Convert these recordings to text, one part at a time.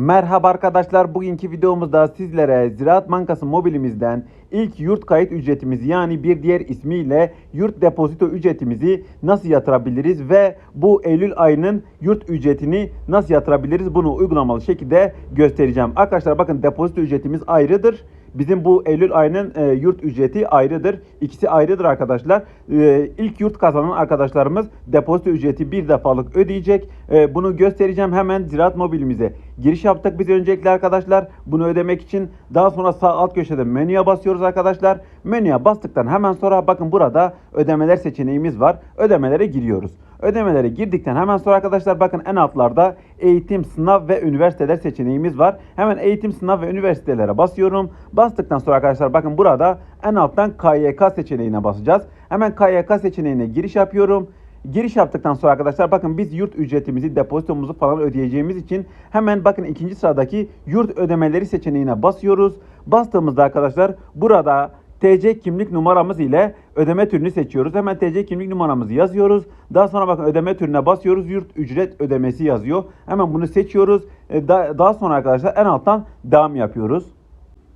Merhaba arkadaşlar. Bugünkü videomuzda sizlere Ziraat Bankası mobilimizden ilk yurt kayıt ücretimizi yani bir diğer ismiyle yurt depozito ücretimizi nasıl yatırabiliriz ve bu Eylül ayının yurt ücretini nasıl yatırabiliriz bunu uygulamalı şekilde göstereceğim. Arkadaşlar bakın depozito ücretimiz ayrıdır. Bizim bu Eylül ayının e, yurt ücreti ayrıdır. İkisi ayrıdır arkadaşlar. E, ilk yurt kazanan arkadaşlarımız depozito ücreti bir defalık ödeyecek. E, bunu göstereceğim hemen Ziraat Mobilimize. Giriş yaptık biz öncelikle arkadaşlar. Bunu ödemek için daha sonra sağ alt köşede menüye basıyoruz arkadaşlar. Menüye bastıktan hemen sonra bakın burada ödemeler seçeneğimiz var. Ödemelere giriyoruz. Ödemelere girdikten hemen sonra arkadaşlar bakın en altlarda eğitim, sınav ve üniversiteler seçeneğimiz var. Hemen eğitim, sınav ve üniversitelere basıyorum. Bastıktan sonra arkadaşlar bakın burada en alttan KYK seçeneğine basacağız. Hemen KYK seçeneğine giriş yapıyorum. Giriş yaptıktan sonra arkadaşlar bakın biz yurt ücretimizi, depozitomuzu falan ödeyeceğimiz için hemen bakın ikinci sıradaki yurt ödemeleri seçeneğine basıyoruz. Bastığımızda arkadaşlar burada TC kimlik numaramız ile ödeme türünü seçiyoruz. Hemen TC kimlik numaramızı yazıyoruz. Daha sonra bakın ödeme türüne basıyoruz. Yurt ücret ödemesi yazıyor. Hemen bunu seçiyoruz. E, da- Daha sonra arkadaşlar en alttan devam yapıyoruz.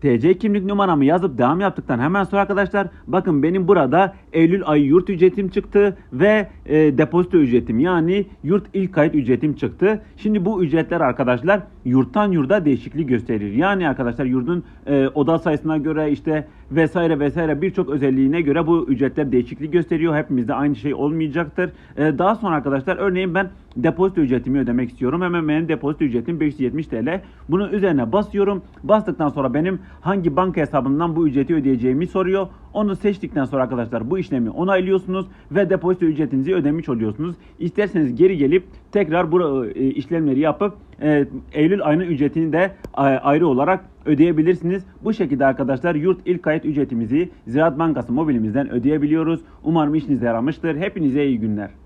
TC kimlik numaramı yazıp devam yaptıktan hemen sonra arkadaşlar bakın benim burada Eylül ayı yurt ücretim çıktı ve e, depozito ücretim yani yurt ilk kayıt ücretim çıktı. Şimdi bu ücretler arkadaşlar yurttan yurda değişiklik gösterir. Yani arkadaşlar yurdun e, oda sayısına göre işte vesaire vesaire birçok özelliğine göre bu ücretler değişiklik gösteriyor. Hepimizde aynı şey olmayacaktır. E, daha sonra arkadaşlar örneğin ben depozito ücretimi ödemek istiyorum. Hemen benim depozito ücretim 570 TL. Bunun üzerine basıyorum. Bastıktan sonra benim hangi banka hesabından bu ücreti ödeyeceğimi soruyor. Onu seçtikten sonra arkadaşlar bu işlemi onaylıyorsunuz ve depozito ücretinizi ödemiş oluyorsunuz. İsterseniz geri gelip tekrar bu e, işlemleri yapıp e, Eylül ayının ücretini de e, ayrı olarak ödeyebilirsiniz. Bu şekilde arkadaşlar yurt ilk kayıt ücretimizi Ziraat Bankası mobilimizden ödeyebiliyoruz. Umarım işinize yaramıştır. Hepinize iyi günler.